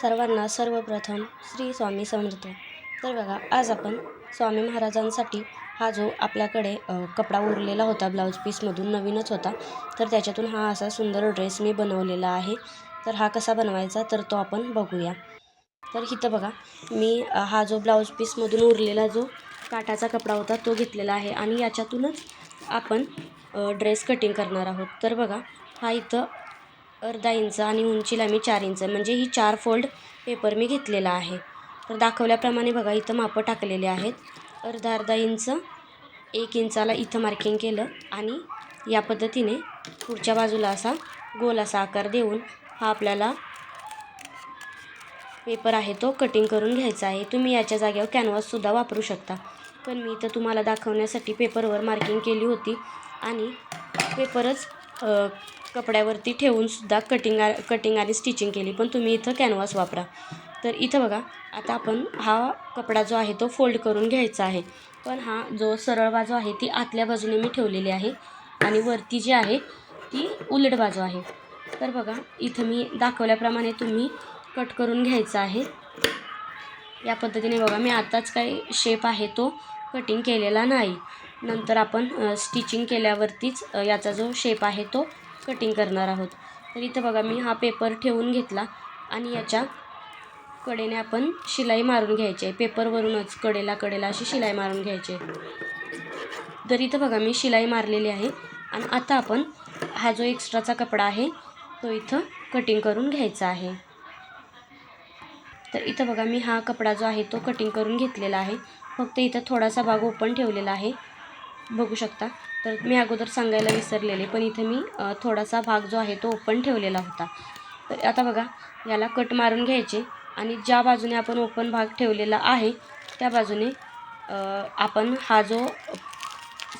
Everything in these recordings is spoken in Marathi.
सर्वांना सर्वप्रथम श्री स्वामी समर्थ. तर बघा आज आपण स्वामी महाराजांसाठी हा जो आपल्याकडे कपडा उरलेला होता ब्लाऊज पीसमधून नवीनच होता तर त्याच्यातून हा असा सुंदर ड्रेस मी बनवलेला आहे. तर हा कसा बनवायचा तर तो आपण बघूया. तर इथं बघा मी हा जो ब्लाऊज पीसमधून उरलेला जो काटाचा कपडा होता तो घेतलेला आहे. आणि याच्यातूनच आपण ड्रेस कटिंग करणार आहोत. तर बघा हा इथं अर्धा इंच आणि उंचीला मी चार इंच म्हणजे ही चार फोल्ड पेपर मी घेतलेला आहे. तर दाखवल्याप्रमाणे बघा इथं मापं टाकलेले आहेत. अर्धा अर्धा इंच एक इंचाला इथं मार्किंग केलं आणि या पद्धतीने पुढच्या बाजूला असा गोल असा आकार देऊन हा आपल्याला पेपर आहे तो कटिंग करून घ्यायचा आहे. तुम्ही याच्या जागेवर कॅनव्हाससुद्धा वापरू शकता. पण मी इथं तुम्हाला दाखवण्यासाठी पेपरवर मार्किंग केली होती आणि पेपरच कपड्यावरती ठेवूनसुद्धा कटिंग कटिंग आणि स्टिचिंग केली. पण तुम्ही इथं कॅनव्हास वापरा. तर इथं बघा आता आपण हा कपडा जो आहे तो फोल्ड करून घ्यायचा आहे. पण हा जो सरळ बाजू आहे ती आतल्या बाजूने मी ठेवलेली आहे. आणि वरती जी आहे ती उलट बाजू आहे. तर बघा इथं मी दाखवल्याप्रमाणे तुम्ही कट करून घ्यायचा आहे. या पद्धतीने बघा मी आताच काही शेप आहे तो कटिंग केलेला नाही. नंतर आपण स्टिचिंग केल्यावरतीच याचा जो शेप आहे तो कटिंग करणार आहोत. तर इथं बघा मी हा पेपर ठेवून घेतला आणि याच्या कडेने आपण शिलाई मारून घ्यायची आहे. पेपरवरूनच कडेला कडेला अशी शिलाई मारून घ्यायची आहे. तर इथं बघा मी शिलाई मारलेली आहे आणि आता आपण हा जो एक्स्ट्राचा कपडा आहे तो इथं कटिंग करून घ्यायचा आहे. तर इथं बघा मी हा कपडा जो आहे तो कटिंग करून घेतलेला आहे. फक्त इथं थोडासा भाग ओपन ठेवलेला आहे. बघू शकता. तर मी अगोदर सांगायला विसरलेले पण इथं मी थोडासा भाग जो आहे तो ओपन ठेवलेला होता. तर आता बघा याला कट मारून घ्यायचे आणि ज्या बाजूने आपण ओपन भाग ठेवलेला आहे त्या बाजूने आपण हा जो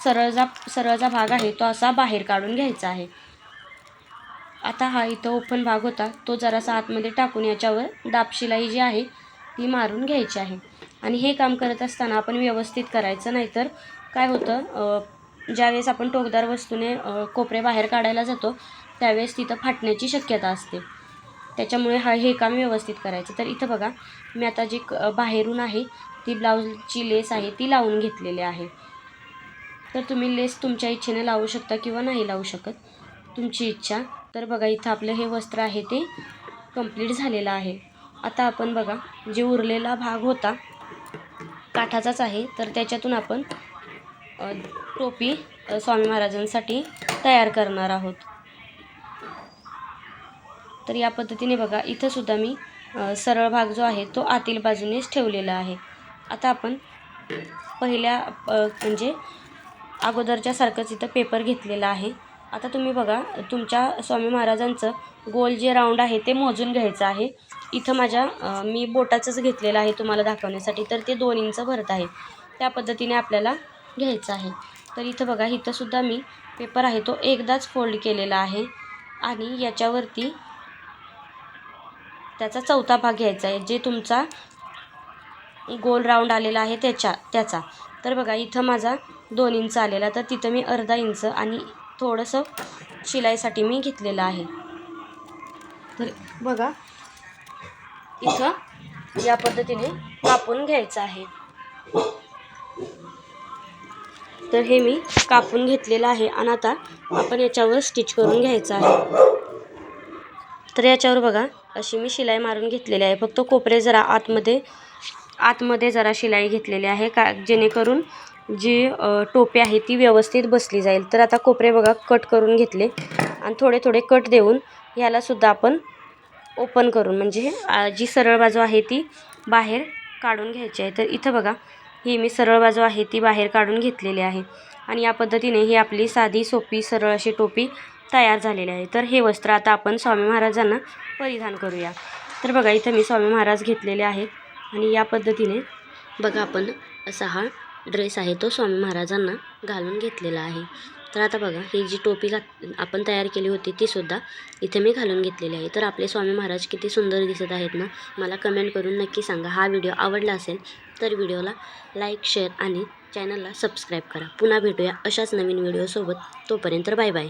सरळजा सरळचा भाग आहे तो असा बाहेर काढून घ्यायचा आहे. आता हा इथं ओपन भाग होता तो जरासा आतमध्ये टाकून याच्यावर दाब शिलाई जी आहे ती मारून घ्यायची आहे. आणि हे काम करत असताना आपण व्यवस्थित करायचं नाहीतर काय होतं ज्यावेळेस आपण टोकदार वस्तूने कोपरे बाहेर काढायला जातो त्यावेळेस तिथं फाटण्याची शक्यता असते. त्याच्यामुळे हा हे काम व्यवस्थित करायचं. तर इथं बघा मी आता जी बाहेरून आहे ती ब्लाऊजची लेस आहे ती लावून घेतलेली आहे. तर तुम्ही लेस तुमच्या इच्छेने लावू शकता किंवा नाही लावू शकत. तुमची इच्छा. तर बघा इथं आपलं हे वस्त्र आहे ते कंप्लीट झालेलं आहे. आता आपण बघा जे उरलेला भाग होता काठाचाच आहे. तर त्याच्यातून आपण टोपी स्वामी महाराजांसाठी तयार करणार आहोत. तर या पद्धतीने बघा इथंसुद्धा मी सरळ भाग जो आहे तो आतील बाजूनेच ठेवलेला आहे. आता आपण पहिल्या म्हणजे अगोदरच्यासारखंच इथं पेपर घेतलेला आहे. आता तुम्ही बघा तुमच्या स्वामी महाराजांचं गोल जे राऊंड आहे ते मोजून घ्यायचं आहे. इथं माझ्या मी बोटाचंच घेतलेलं आहे तुम्हाला दाखवण्यासाठी तर ते दोन इंच भरत आहे. त्या पद्धतीने आपल्याला घ्यायचं आहे. तर इथं बघा इथंसुद्धा मी पेपर आहे तो एकदाच फोल्ड केलेला आहे आणि याच्यावरती त्याचा चौथा भाग घ्यायचा आहे जे तुमचा गोल राऊंड आलेला आहे त्याच्या त्याचा. तर बघा इथं माझा दोन इंच आलेला तर तिथं मी अर्धा इंच आणि थोडंसं शिलाईसाठी मी घेतलेलं आहे. तर बघा इथं या पद्धतीने कापून घ्यायचं आहे. तर हे मी कापून घेतलेलं आहे आणि आता आपण याच्यावर स्टिच करून घ्यायचं आहे. तर याच्यावर बघा अशी मी शिलाई मारून घेतलेली आहे. फक्त कोपरे जरा आतमध्ये आतमध्ये जरा शिलाई घेतलेली आहे का जेणेकरून जी टोपी आहे ती व्यवस्थित बसली जाईल. तर आता कोपरे बघा कट करून घेतले. आणि थोडे थोडे कट देऊन ह्यालासुद्धा आपण ओपन करून म्हणजे जी सरळ बाजू आहे ती बाहेर काढून घ्यायची आहे. तर इथं बघा ही मी सरळ बाजू आहे ती बाहेर काढून घेतलेली आहे. आणि या पद्धतीने ही आपली साधी सोपी सरळ अशी टोपी तयार झालेली आहे. तर हे वस्त्र आता आपण स्वामी महाराजांना परिधान करूया. तर बघा इथं मी स्वामी महाराज घेतलेले आहेत. आणि या पद्धतीने बघा आपण असा हा ड्रेस आहे तो स्वामी महाराजांना घालून घेतलेला आहे. तर आता बघा ही जी टोपी घात आपण तयार केली होती तीसुद्धा इथे मी घालून घेतलेली आहे. तर आपले स्वामी महाराज किती सुंदर दिसत आहेत ना मला कमेंट करून नक्की सांगा. हा व्हिडिओ आवडला असेल तर व्हिडिओला लाईक शेअर आणि चॅनलला सबस्क्राईब करा. पुन्हा भेटूया अशाच नवीन व्हिडिओसोबत तोपर्यंत बाय बाय